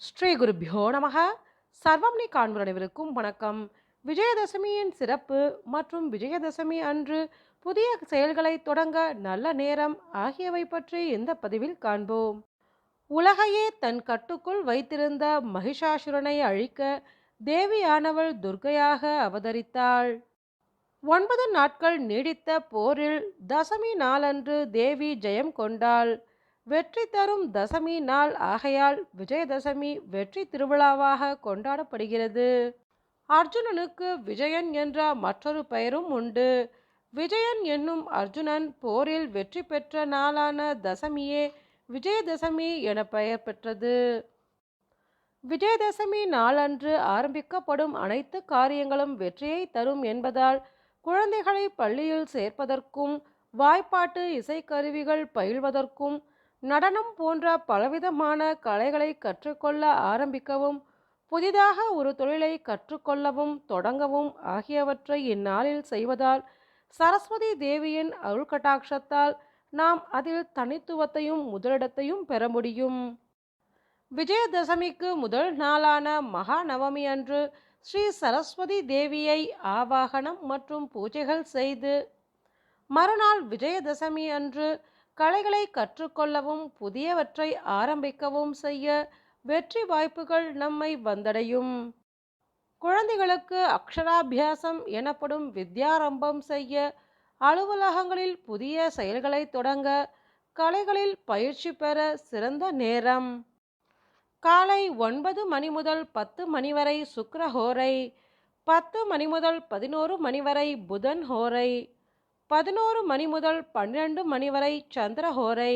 ஸ்ரீ குருபியோ நமக சர்வம்னி காண்பு அனைவருக்கும் வணக்கம். விஜயதசமியின் சிறப்பு மற்றும் விஜயதசமி அன்று புதிய செயல்களை தொடங்க நல்ல நேரம் ஆகியவை பற்றி இந்த பதிவில் காண்போம். உலகையே தன் கட்டுக்குள் வைத்திருந்த மகிஷாசுரனை அழிக்க தேவியானவள் துர்க்கையாக அவதரித்தாள். ஒன்பது நாட்கள் நீடித்த போரில் தசமி நாளன்று தேவி ஜெயம் கொண்டாள். வெற்றி தரும் தசமி நாள் ஆகையால் விஜயதசமி வெற்றி திருவிழாவாக கொண்டாடப்படுகிறது. அர்ஜுனனுக்கு விஜயன் என்ற மற்றொரு பெயரும் உண்டு. விஜயன் என்னும் அர்ஜுனன் போரில் வெற்றி பெற்ற நாளான தசமியே விஜயதசமி என பெயர் பெற்றது. விஜயதசமி நாளன்று ஆரம்பிக்கப்படும் அனைத்து காரியங்களும் வெற்றியை தரும் என்பதால் குழந்தைகளை பள்ளியில் சேர்ப்பதற்கும் வாய்ப்பாட்டு இசைக்கருவிகள் பயில்வதற்கும் நடனம் போன்ற பலவிதமான கலைகளை கற்றுக்கொள்ள ஆரம்பிக்கவும் புதிதாக ஒரு தொழிலை கற்றுக்கொள்ளவும் தொடங்கவும் ஆகியவற்றை இந்நாளில் செய்வதால் சரஸ்வதி தேவியின் அருள்கட்டாட்சத்தால் நாம் அதில் தனித்துவத்தையும் முதலிடத்தையும் பெற முடியும். விஜயதசமிக்கு முதல் நாளான மகாநவமி அன்று ஸ்ரீ சரஸ்வதி தேவியை ஆவாகனம் மற்றும் பூஜைகள் செய்து மறுநாள் விஜயதசமி அன்று கலைகளை கற்றுக்கொள்ளவும் புதியவற்றை ஆரம்பிக்கவும் செய்ய வெற்றி வாய்ப்புகள் நம்மை வந்தடையும். குழந்தைகளுக்கு அக்ஷராபியாசம் எனப்படும் வித்யாரம்பம் செய்ய அலுவலகங்களில் புதிய செயல்களை தொடங்க கலைகளில் பயிற்சி பெற சிறந்த நேரம். காலை ஒன்பது மணி முதல் பத்து மணி வரை சுக்கரஹோரை பத்து மணி முதல் பதினோரு மணி வரை புதன் ஹோரை பதினோரு மணி முதல் பன்னிரண்டு மணி வரை சந்திரஹோரை.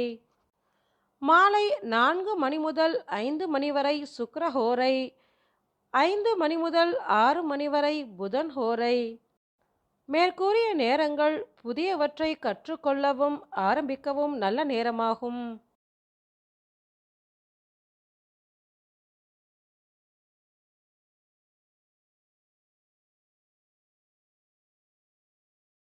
மாலை நான்கு மணி முதல் ஐந்து மணி வரை சுக்ரஹோரை ஐந்து மணி முதல் ஆறு மணி வரை புதன் ஹோரை மேற்கூறிய நேரங்கள் புதியவற்றை கற்றுக்கொள்ளவும் ஆரம்பிக்கவும் நல்ல நேரமாகும்.